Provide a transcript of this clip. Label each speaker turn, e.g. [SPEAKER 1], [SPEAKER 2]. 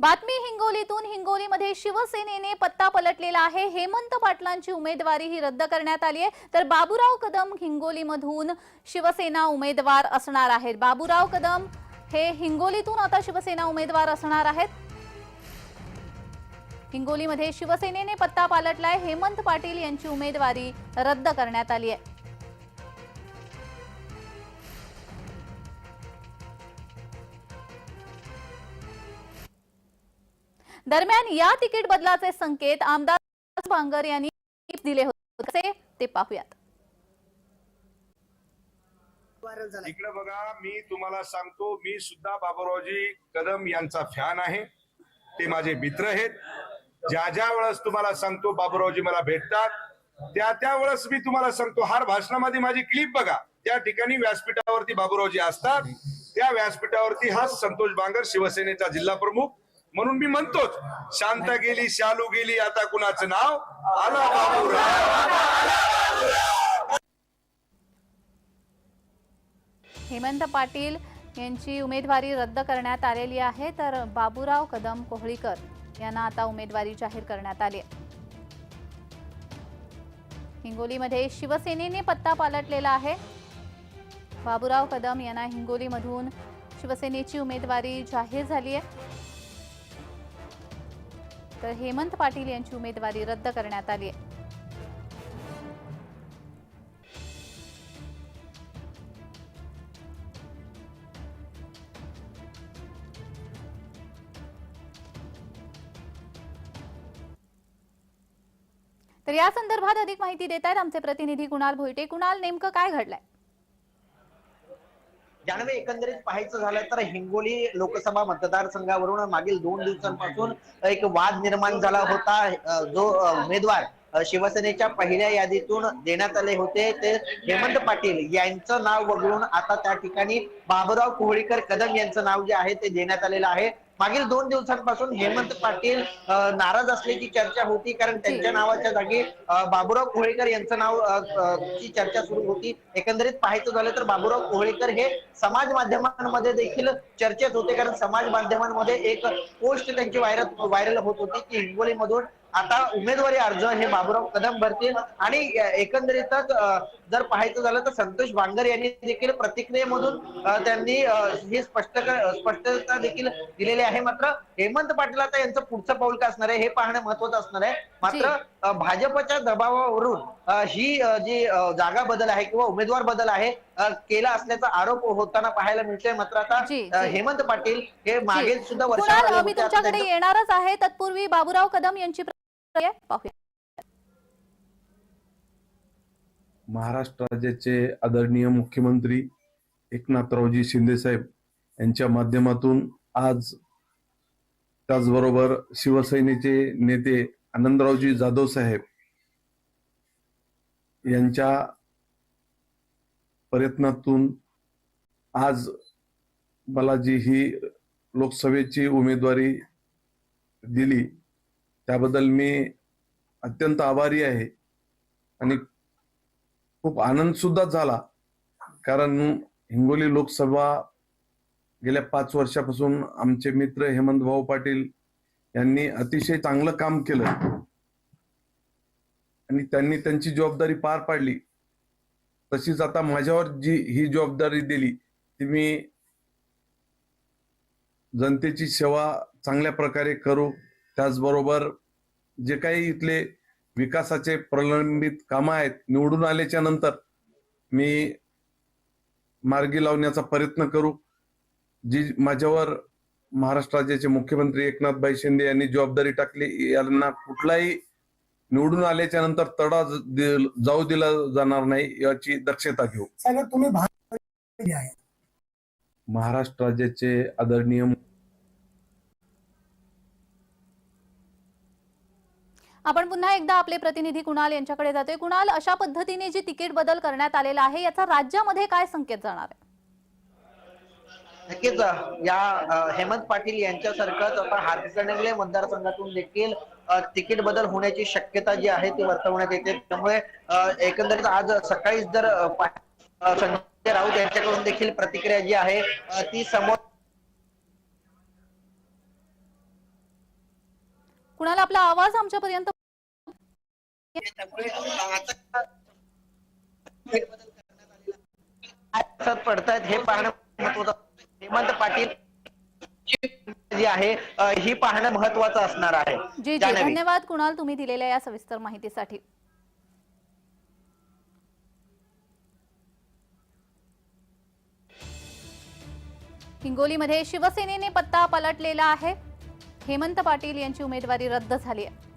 [SPEAKER 1] बातमी हिंगोलीतून. हिंगोलीमध्ये शिवसेनेने पत्ता पलटलेला आहे. हेमंत पाटलांची उमेदवारी ही रद्द करण्यात आली आहे. तर बाबूराव कदम हिंगोलीमधून शिवसेना उमेदवार असणार आहेत. बाबूराव कदम हे हिंगोलीतून आता शिवसेना उमेदवार असणार आहेत. हिंगोलीमध्ये शिवसेनेने पत्ता पालटलाय. हेमंत पाटील यांची उमेदवारी रद्द करण्यात आली आहे. दरम्यान या तिकीट बदलाचे संकेत आमदार भांगर यांनी दिले होते. कसे? ते पाहूयात.
[SPEAKER 2] इकडे बघा मी तुम्हाला सांगतो मी सुद्धा बाबूरावजी कदम यांचा फॅन आहे. ते माझे मित्र आहेत. ज्या ज्या वेळेस तुम्हाला सांगतो बाबूरावजी मला भेटतात त्या त्या वेळेस मी तुम्हाला सांगतो हार भाषणामध्ये माझी क्लिप बघा. त्या ठिकाणी व्यासपीठावरती बाबूरावजी असतात. त्या व्यासपीठावरती हा संतोष बांगर शिवसेनेचा जिल्हा प्रमुख. म्हणून मी म्हणतोच शांता गेली शालू गेली आता कुणाचं नाव? आला बाबूराव
[SPEAKER 1] हेमंत पाटील यांची उमेदवारी रद्द करण्यात आलेली आहे तर बाबूराव कदम कोहळीकर यांना आता उमेदवारी जाहीर करण्यात आली. आहे. हिंगोलीमध्ये शिवसेनेने पत्ता पालटलेला आहे. बाबूराव कदम यांना हिंगोलीमधून शिवसेनेची उमेदवारी जाहीर झाली आहे. तर हेमंत पाटील यांची उमेदवारी रद्द करण्यात आली आहे. तर या संदर्भात अधिक माहिती देत आहेत आमचे प्रतिनिधी कुणाल भोईटे. कुणाल नेमकं काय घडलंय?
[SPEAKER 3] जानवे एकंदरीत पाहायचं झालं तर हिंगोली लोकसभा मतदारसंघावरून मागील दोन दिवसांपासून एक वाद निर्माण झाला होता. जो उमेदवार शिवसेनेच्या पहिल्या यादीतून देण्यात आले होते ते हेमंत पाटील यांचं नाव वगळून आता त्या ठिकाणी बाबुराव कोहळीकर कदम यांचं नाव जे आहे ते देण्यात आलेलं आहे. मागील दोन दिवसांपासून हेमंत पाटील नाराज असल्याची चर्चा होती कारण त्यांच्या नावाच्या जागी बाबुराव कोहळीकर यांचं नाव ची चर्चा सुरू होती. एकंदरीत पाहायचं झालं तर बाबुराव कोहळीकर हे समाज माध्यमांमध्ये देखील चर्चेत होते कारण समाज माध्यमांमध्ये एक पोस्ट त्यांची व्हायरल व्हायरल होत होती की हिंगोलीमधून आता उमेदवारी अर्ज हे बाबुराव कदम भरतील. आणि एकंदरीतच जर पाहायचं झालं तर संतोष बांगर यांनी देखील प्रतिक्रियेमधून त्यांनी हे ही स्पष्ट स्पष्टता देखील दिलेली आहे. मात्र हेमंत पाटील आता यांचं पुढचं पाऊल काय असणार आहे हे पाहणं महत्वाचं असणार आहे. मात्र भाजपच्या दबावावरून अ, ही जी जागा बदल आहे किंवा उमेदवार बदल आहे अ, केला असल्याचा आरोप होताना पाहायला मिळतोय मात्र आता. हेमंत पाटील हे मागे. सुद्धा आले
[SPEAKER 1] मी तुमच्याकडे येणारच आहे तत्पूर्वी बाबूराव कदम यांची पाहूया
[SPEAKER 4] महाराष्ट्र राज्याचे आदरणीय मुख्यमंत्री एकनाथरावजी शिंदेसाहेब यांच्या माध्यमातून आज त्याचबरोबर शिवसेनेचे नेते आनंदरावजी जाधव साहेब यांच्या प्रयत्नातून आज मला जी ही लोकसभेची उमेदवारी दिली. त्याबद्दल मी अत्यंत आभारी आहे आणि खूप आनंद सुद्धा झाला. कारण हिंगोली लोकसभा गेल्या पाच वर्षापासून आमचे मित्र हेमंत भाऊ पाटील यांनी अतिशय चांगलं काम केलं. आणि त्यांनी त्यांची जबाबदारी पार पाडली. तशीच आता माझ्यावर जी ही जबाबदारी दिली ती मी जनतेची सेवा चांगल्या प्रकारे करू. त्याचबरोबर जे काही इथले विकासाचे प्रलंबित कामं आहेत निवडून आल्याच्यानंतर मी मार्गी लावण्याचा प्रयत्न करू. जी माझ्यावर महाराष्ट्र राज्याचे मुख्यमंत्री एकनाथभाई शिंदे यांनी जबाबदारी टाकली. यांना कुठलाही निवडून आल्याच्यानंतर तडा जाऊ दिला जाणार नाही याची दक्षता घेऊ.
[SPEAKER 5] तुम्ही
[SPEAKER 4] महाराष्ट्र राज्याचे आदरणीय
[SPEAKER 1] आपण पुन्हा एकदा आपले प्रतिनिधी कुणाल यांच्याकडे जातोय. कुणाल अशा पद्धतीने जी तिकीट बदल करण्यात आलेला आहे याचा राज्यामध्ये काय संकेत जाणार आहे?
[SPEAKER 3] नक्कीच या हेमंत पाटील यांच्यासारखंच आता हातकणंगले मतदारसंघातून देखील तिकीट बदल होण्याची शक्यता जी आहे ती वर्तवण्यात येते त्यामुळे एकंदरीत आज सकाळी जर संजय राऊत यांच्याकडून देखील प्रतिक्रिया जी आहे ती समोर
[SPEAKER 1] कुणाला आपला आवाज आमच्यापर्यंत
[SPEAKER 3] पडतायत हे पाहणं महत्वाचं हेमंत पाटील जी आहे ही पाहणं महत्वाचं असणार आहे.
[SPEAKER 1] जी जी. धन्यवाद कुणाल तुम्ही दिलेल्या या सविस्तर माहितीसाठी. हिंगोलीमध्ये शिवसेनेने पत्ता पलटलेला आहे. हेमंत पाटील यांची उमेदवारी रद्द झाली आहे.